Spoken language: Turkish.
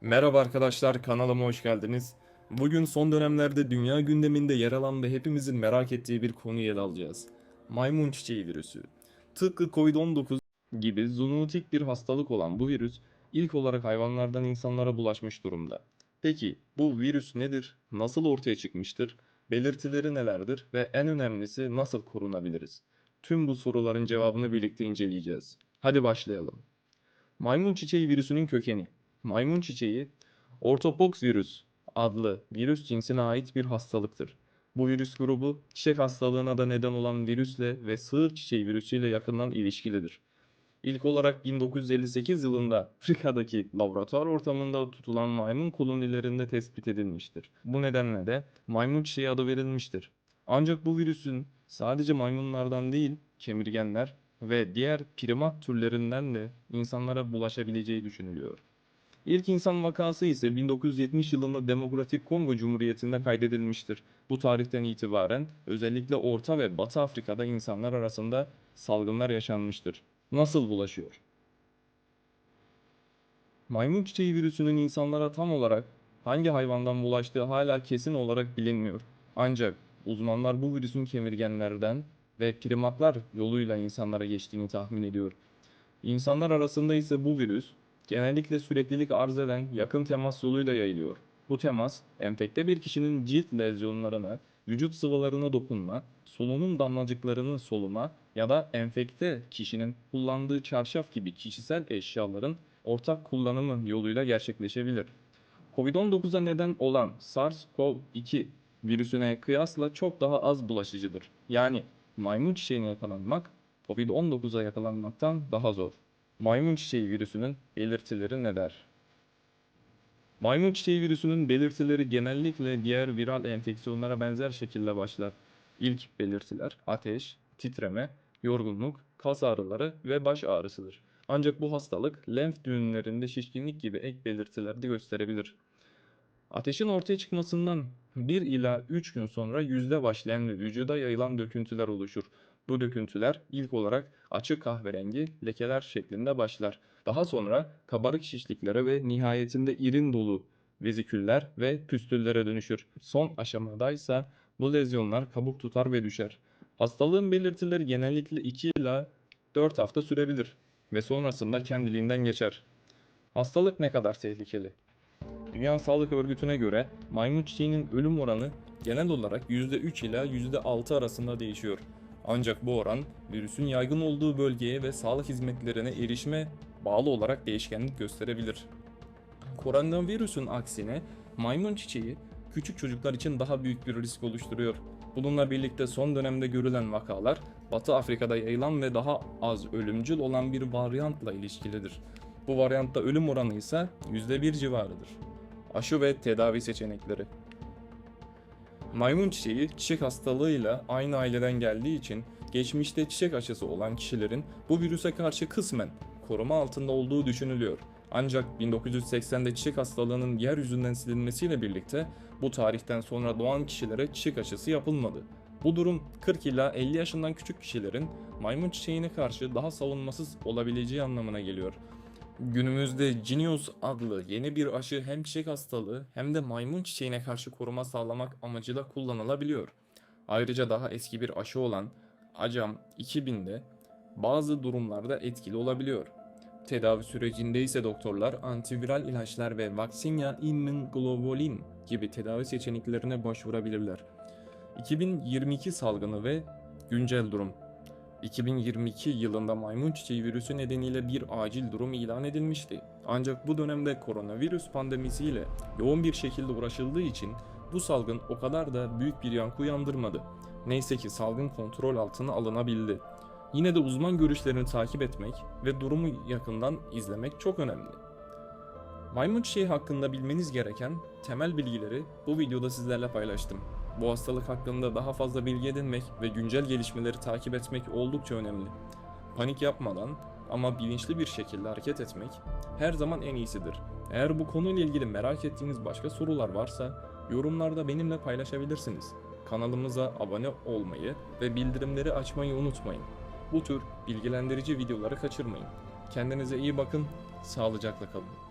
Merhaba arkadaşlar kanalıma hoş geldiniz. Bugün son dönemlerde dünya gündeminde yer alan ve hepimizin merak ettiği bir konuyu ele alacağız. Maymun çiçeği virüsü. Tıpkı Covid-19 gibi zoonotik bir hastalık olan bu virüs ilk olarak hayvanlardan insanlara bulaşmış durumda. Peki bu virüs nedir? Nasıl ortaya çıkmıştır? Belirtileri nelerdir ve en önemlisi nasıl korunabiliriz? Tüm bu soruların cevabını birlikte inceleyeceğiz. Hadi başlayalım. Maymun çiçeği virüsünün kökeni. Maymun çiçeği ortopox virüs adlı virüs cinsine ait bir hastalıktır. Bu virüs grubu çiçek hastalığına da neden olan virüsle ve sığır çiçeği virüsüyle yakından ilişkilidir. İlk olarak 1958 yılında Afrika'daki laboratuvar ortamında tutulan maymun kolonilerinde tespit edilmiştir. Bu nedenle de maymun çiçeği adı verilmiştir. Ancak bu virüsün sadece maymunlardan değil, kemirgenler ve diğer primat türlerinden de insanlara bulaşabileceği düşünülüyor. İlk insan vakası ise 1970 yılında Demokratik Kongo Cumhuriyeti'nde kaydedilmiştir. Bu tarihten itibaren özellikle Orta ve Batı Afrika'da insanlar arasında salgınlar yaşanmıştır. Nasıl bulaşıyor? Maymun çiçeği virüsünün insanlara tam olarak hangi hayvandan bulaştığı hala kesin olarak bilinmiyor. Ancak uzmanlar bu virüsün kemirgenlerden ve primatlar yoluyla insanlara geçtiğini tahmin ediyor. İnsanlar arasında ise bu virüs genellikle süreklilik arz eden yakın temas yoluyla yayılıyor. Bu temas, enfekte bir kişinin cilt lezyonlarına, vücut sıvılarına dokunma, solunum damlacıklarını soluma ya da enfekte kişinin kullandığı çarşaf gibi kişisel eşyaların ortak kullanımı yoluyla gerçekleşebilir. Covid-19'a neden olan SARS-CoV-2 virüsüne kıyasla çok daha az bulaşıcıdır. Yani maymun çiçeğine yakalanmak Covid-19'a yakalanmaktan daha zor. Maymun çiçeği virüsünün belirtileri neler? Maymun çiçeği virüsünün belirtileri genellikle diğer viral enfeksiyonlara benzer şekilde başlar. İlk belirtiler ateş, titreme, yorgunluk, kas ağrıları ve baş ağrısıdır. Ancak bu hastalık lenf düğümlerinde şişkinlik gibi ek belirtiler de gösterebilir. Ateşin ortaya çıkmasından 1 ila 3 gün sonra yüzde başlayan ve vücuda yayılan döküntüler oluşur. Bu döküntüler ilk olarak açık kahverengi lekeler şeklinde başlar. Daha sonra kabarık şişliklere ve nihayetinde irin dolu veziküller ve püstüllere dönüşür. Son aşamadaysa bu lezyonlar kabuk tutar ve düşer. Hastalığın belirtileri genellikle 2 ila 4 hafta sürebilir ve sonrasında kendiliğinden geçer. Hastalık ne kadar tehlikeli? Dünya Sağlık Örgütü'ne göre maymun çiçeğinin ölüm oranı genel olarak %3 ila %6 arasında değişiyor. Ancak bu oran virüsün yaygın olduğu bölgeye ve sağlık hizmetlerine erişime bağlı olarak değişkenlik gösterebilir. Koronavirüsün aksine maymun çiçeği küçük çocuklar için daha büyük bir risk oluşturuyor. Bununla birlikte son dönemde görülen vakalar Batı Afrika'da yayılan ve daha az ölümcül olan bir varyantla ilişkilidir. Bu varyantta ölüm oranı ise %1 civarıdır. Aşı ve tedavi seçenekleri Maymun çiçeği çiçek hastalığıyla aynı aileden geldiği için geçmişte çiçek aşısı olan kişilerin bu virüse karşı kısmen koruma altında olduğu düşünülüyor. Ancak 1980'de çiçek hastalığının yeryüzünden silinmesiyle birlikte bu tarihten sonra doğan kişilere çiçek aşısı yapılmadı. Bu durum 40 ila 50 yaşından küçük kişilerin maymun çiçeğine karşı daha savunmasız olabileceği anlamına geliyor. Günümüzde Jynneos adlı yeni bir aşı hem çiçek hastalığı hem de maymun çiçeğine karşı koruma sağlamak amacıyla kullanılabiliyor. Ayrıca daha eski bir aşı olan Acam 2000'de bazı durumlarda etkili olabiliyor. Tedavi sürecinde ise doktorlar antiviral ilaçlar ve Vaccinia immunoglobulin gibi tedavi seçeneklerine başvurabilirler. 2022 salgını ve güncel durum 2022 yılında maymun çiçeği virüsü nedeniyle bir acil durum ilan edilmişti. Ancak bu dönemde koronavirüs pandemisiyle yoğun bir şekilde uğraşıldığı için bu salgın o kadar da büyük bir yankı uyandırmadı. Neyse ki salgın kontrol altına alınabildi. Yine de uzman görüşlerini takip etmek ve durumu yakından izlemek çok önemli. Maymun çiçeği hakkında bilmeniz gereken temel bilgileri bu videoda sizlerle paylaştım. Bu hastalık hakkında daha fazla bilgi edinmek ve güncel gelişmeleri takip etmek oldukça önemli. Panik yapmadan ama bilinçli bir şekilde hareket etmek her zaman en iyisidir. Eğer bu konuyla ilgili merak ettiğiniz başka sorular varsa yorumlarda benimle paylaşabilirsiniz. Kanalımıza abone olmayı ve bildirimleri açmayı unutmayın. Bu tür bilgilendirici videoları kaçırmayın. Kendinize iyi bakın, sağlıcakla kalın.